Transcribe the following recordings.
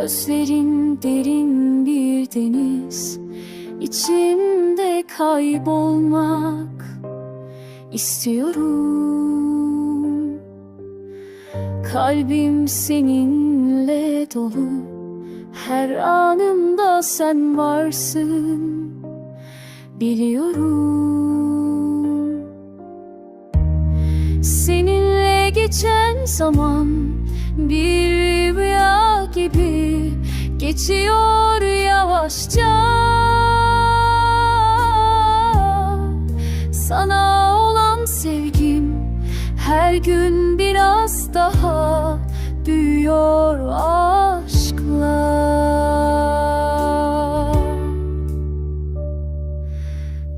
Gözlerin derin bir deniz içinde kaybolmak istiyorum. Kalbim seninle dolu Her anımda sen varsın Biliyorum. Seninle geçen zaman bir rüya gibi geçiyor yavaşça. Sana olan sevgim her gün biraz daha büyüyor aşkla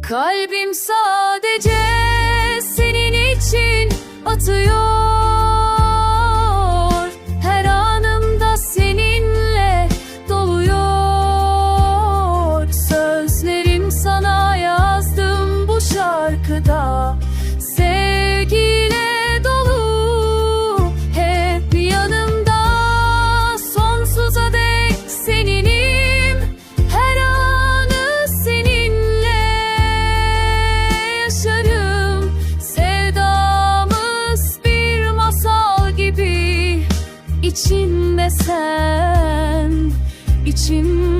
Kalbim sadece senin için atıyor şarkıda. Sevgiyle dolu hep yanımda. Sonsuza dek seninim her anı seninle yaşarım. Sevdamız bir masal gibi İçinde sen, içimde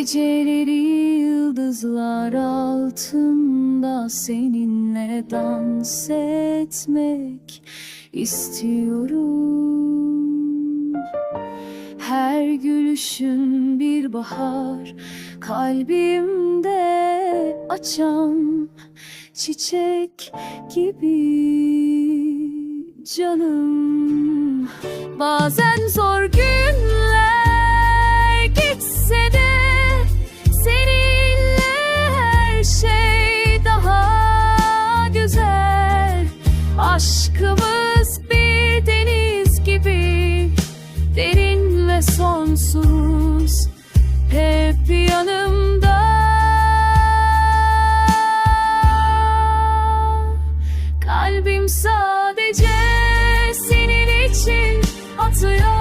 Geceleri yıldızlar altında seninle dans etmek istiyorum. Her gülüşün bir bahar kalbimde açan çiçek gibi canım. Bazen zor günler Aşkımız bir deniz gibi derin ve sonsuz. Hep yanımda. Kalbim sadece senin için atıyor.